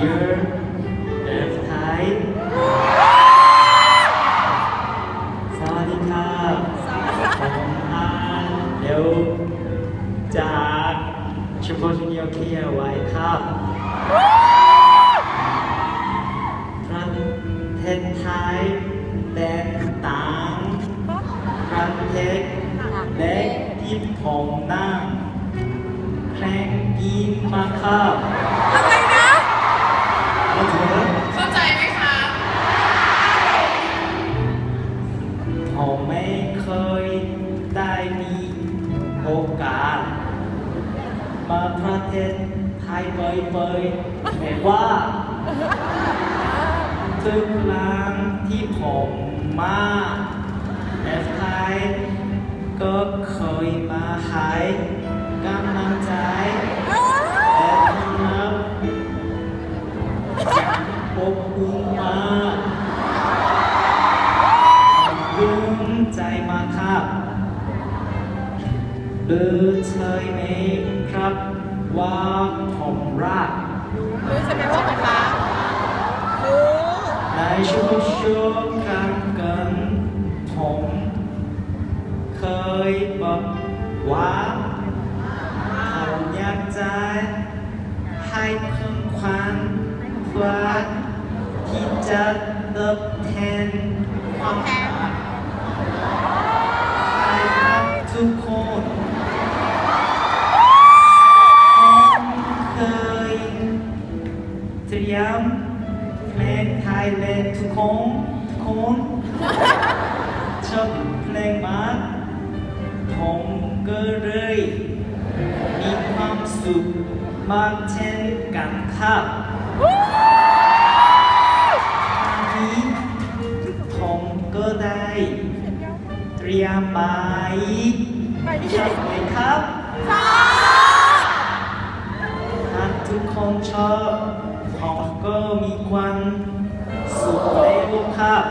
สวัสดีครับผมอาเดวจากชุมชนเดียวเคียไว้ครับปรเทศไทยแตกต่างประเทศเล็กที่ผมนั่งแข่งกินมาครับ ผมไม่เคยได้มีโอกาส มาประเทศไทยบ่อยๆแต่ว่าทุกครั้งที่ผมมา รู้ใช่ไหมครับว่าผมรักรู้ใช่ไหมว่าเป็นรักรู้ในช่วงช่วงกลางกันผมเคยบอกว่าผมอยากจะให้เพิ่มความรักที่จะตอบแทน สุขมากเช่นกันครับวันนี้ผมก็ได้เตรียมไปชอบไหมครับถ้าทุกคนชอบผมก็มีความสุขแล้วครับ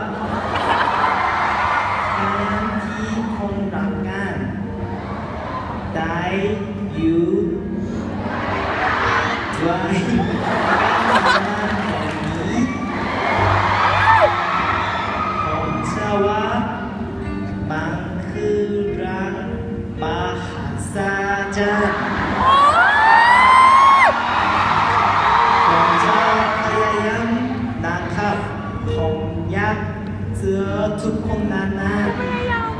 การที่คนรักกันได้อยู่ วยกันแบบนี้ผมเชื่อว่ามันคือรักมหัศจรรย์ผมจะพยายามนะครับผมอยากเจอทุกคนนาน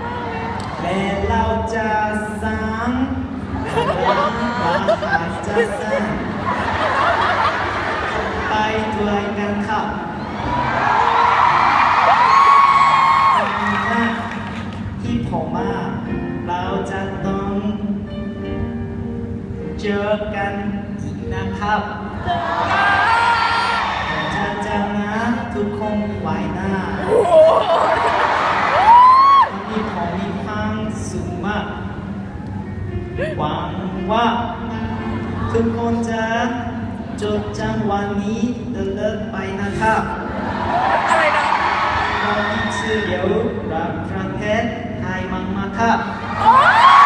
ๆและเราจะสร้างพลังมหาศาล เจอกันอีกนะครับผมจะจำนะทุกคนไว้นะวันนี้ผมมีความสุขมากหวังว่า ทุกคนจะจดจำวันนี้ตลอดไปนะครับ อะไรนะเราคิดชื่อเดียวรักประเทศไทยมากๆครับ